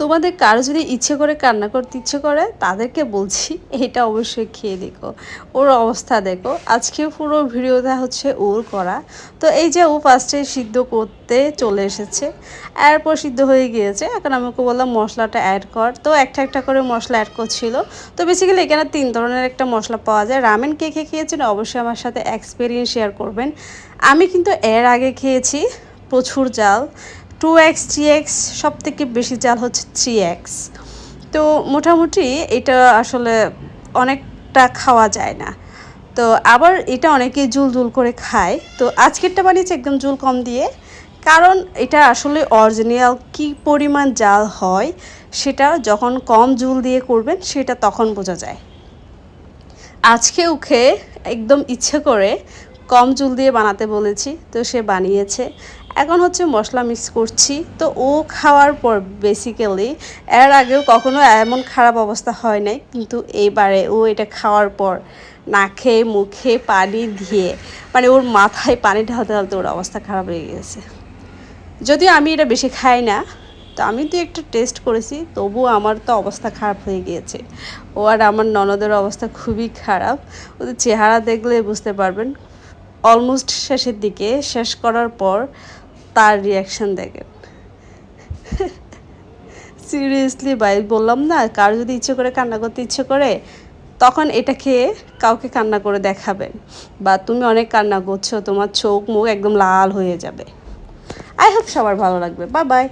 তোমাদের কারও যদি ইচ্ছে করে কান্না করতে ইচ্ছে করে, তাদেরকে বলছি, এটা অবশ্যই খেয়ে দেখো। ওর অবস্থা দেখো। আজকে পুরো ভিডিওটা হচ্ছে ওর করা। তো এই যে ও ফার্স্টে সিদ্ধ করতে চলে এসেছে, এরপর সিদ্ধ হয়ে গিয়েছে। এখন আমি ওকে বললাম, মশলাটা অ্যাড কর। তো একটা একটা করে মশলা অ্যাড করছিল। তো বেসিক্যালি এখানে তিন ধরনের একটা মশলা পাওয়া যায়। রামেন কে কে খেয়েছেন, অবশ্যই আমার সাথে এক্সপিরিয়েন্স শেয়ার করবেন। আমি কিন্তু এর আগে খেয়েছি প্রচুর জাল টু এক্স থ্রি এক্স সব থেকে বেশি জাল হচ্ছে থ্রি এক্স তো মোটামুটি এটা আসলে অনেকটা খাওয়া যায় না। তো আবার এটা অনেকেই জুল জুল করে খায়। তো আজকেরটা বানিয়েছি একদম জুল কম দিয়ে। কারণ এটা আসলে অরিজিনাল কি পরিমাণ জাল হয়, সেটা যখন কম জুল দিয়ে করবেন, সেটা তখন বোঝা যায়। আজকে উখে একদম ইচ্ছে করে কম চুল দিয়ে বানাতে বলেছি, তো সে বানিয়েছে। এখন হচ্ছে মশলা মিক্স করছি, তো ও খাওয়ার পর বেসিক্যালি এর আগেও কখনো এমন খারাপ অবস্থা হয় নাই, কিন্তু এইবারে ও এটা খাওয়ার পর নাকে, মুখে পানি দিয়ে মানে ওর মাথায় পানি ঢালতে ঢালতে ওর অবস্থা খারাপ হয়ে গেছে। যদিও আমি এটা বেশি খাই না, তো আমি তো একটু টেস্ট করেছি, তবুও আমার তো অবস্থা খারাপ হয়ে গিয়েছে। ও আর আমার ননদের অবস্থা খুবই খারাপ, ওদের চেহারা দেখলে বুঝতে পারবেন অলমোস্ট শেষের দিকে, শেষ করার পর তার রিয়াকশান দেখেন। সিরিয়াসলি ভাই, বললাম না, কার যদি ইচ্ছে করে কান্না করতে ইচ্ছে করে, তখন এটা খেয়ে কাউকে কান্না করে দেখাবেন। বা তুমি অনেক কান্না করছ, তোমার চোখ মুখ একদম লাল হয়ে যাবে। আই হোপ সবার ভালো লাগবে। বা বাই